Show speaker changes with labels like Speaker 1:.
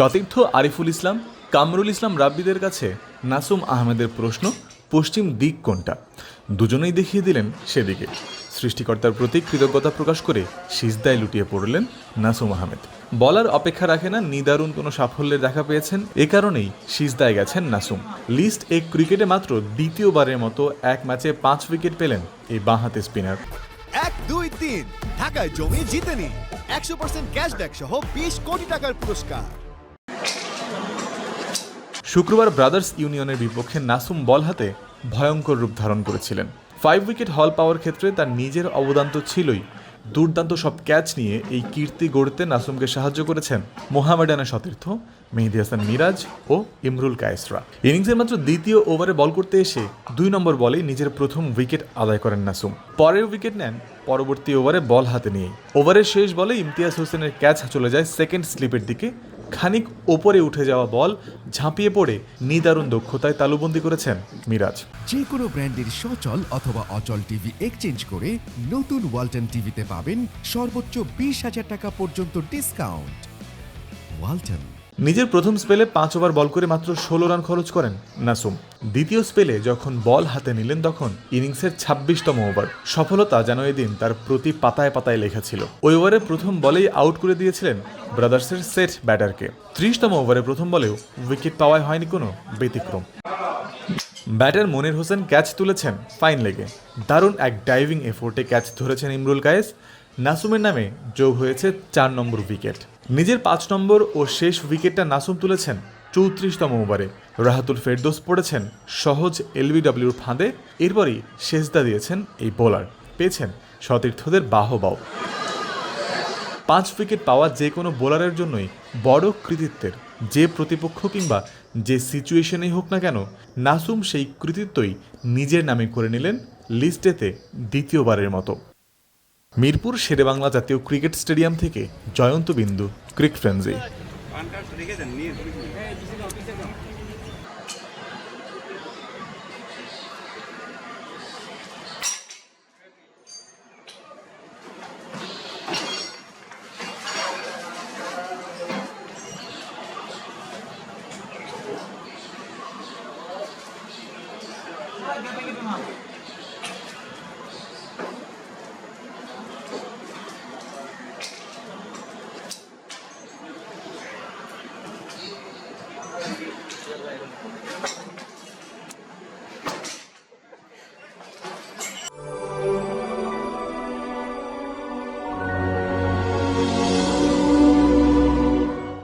Speaker 1: সতীর্থ আরিফুল ইসলাম, কামরুল ইসলাম রাব্বিদের কাছে নাসুম আহমেদের প্রশ্ন, পশ্চিম দিক কোনটা? দুজনেই দেখিয়ে দিলেন সেদিকে। সৃষ্টিকর্তার প্রতি কৃতজ্ঞতা প্রকাশ করে সিজদায় লুটিয়ে পড়লেন নাসুম আহমেদ। বলার অপেক্ষা রাখে না, নিদারুণ কোনো সাফল্যের দেখা পেয়েছেন। এ কারণেই সিজদায় গেছেন নাসুম। লিস্ট এ ক্রিকেটে মাত্র দ্বিতীয়বারের মতো এক ম্যাচে পাঁচ উইকেট পেলেন এই বাঁহাতে স্পিনার।
Speaker 2: এক, দুই, তিন। ঢাকায় জমি জিতে নিন একশো পার্সেন্ট ক্যাশব্যাক সহ বিশ কোটি টাকার পুরস্কার।
Speaker 1: শুক্রবার ব্রাদার্স ইউনিয়নের বিপক্ষে নাসুম বল হাতে ভয়ঙ্কর রূপ ধারণ করেছিলেন। ফাইভ উইকেট হল পাওয়ার ক্ষেত্রে তার নিজের অবদান তো ছিলই। দুর্দান্ত সব ক্যাচ নিয়ে এই কীর্তি গড়তে নাসুমকে সাহায্য করেছেন মোহামেডানের সতীর্থ মেহেদি হাসান মিরাজ ও ইমরুল কায়েসরা। ইনিংসের মাত্র দ্বিতীয় ওভারে বল করতে এসে দুই নম্বর বলেই নিজের প্রথম উইকেট আদায় করেন নাসুম। পরের উইকেট নেন পরবর্তী ওভারে বল হাতে নিয়ে। ওভারের শেষ বলে ইমতিয়াজ হোসেনের ক্যাচ চলে যায় সেকেন্ড স্লিপের দিকে। খানিক ওপরে উঠে যাওয়া বল ঝাঁপিয়ে পড়ে নিদারুণ দক্ষতায় তালুবন্দি করেছেন মিরাজ।
Speaker 3: যে কোনো ব্র্যান্ডের সচল অথবা অচল টিভি এক্সচেঞ্জ করে নতুন ওয়ালটন টিভিতে পাবেন সর্বোচ্চ বিশ হাজার টাকা পর্যন্ত ডিসকাউন্ট। ওয়ালটন।
Speaker 1: নিজের প্রথম স্পেলে পাঁচ ওভার বল করে মাত্র ষোলো রান খরচ করেন নাসুম। দ্বিতীয় স্পেলে যখন বল হাতে নিলেন তখন ইনিংসের ছাব্বিশতম ওভার। সফলতা যেন এদিন তার প্রতি পাতায় পাতায় লেখা ছিল। ওই ওভারে প্রথম বলেই আউট করে দিয়েছিলেন ব্রাদার্সের সেট ব্যাটারকে। ত্রিশতম ওভারে প্রথম বলেও উইকেট পাওয়ায় হয়নি কোনো ব্যতিক্রম। ব্যাটার মনির হোসেন ক্যাচ তুলেছেন ফাইন লেগে। দারুণ এক ডাইভিং এফোর্টে ক্যাচ ধরেছেন ইমরুল কায়েস। নাসুমের নামে যোগ হয়েছে চার নম্বর উইকেট। নিজের পাঁচ নম্বর ও শেষ উইকেটটা নাসুম তুলেছেন চৌত্রিশতম ওভারে। রাহাতুল ফেরদোস পড়েছেন সহজ এলবিডব্লিউর ফাঁদে, এরপরই শেষদা দিয়েছেন এই বোলার। পেয়েছেন সতীর্থদের বাহবাও। পাঁচ উইকেট পাওয়া যে কোনো বোলারের জন্যই বড় কৃতিত্বের। যে প্রতিপক্ষ কিংবা যে সিচুয়েশনেই হোক না কেন, নাসুম সেই কৃতিত্বই নিজের নামে করে নিলেন লিস্টেতে দ্বিতীয়বারের মতো। মিরপুর শেরেবাংলা জাতীয় ক্রিকেট স্টেডিয়াম থেকে জয়ন্ত বিন্দু ক্রিকেট ফ্রেন্সি Thank you.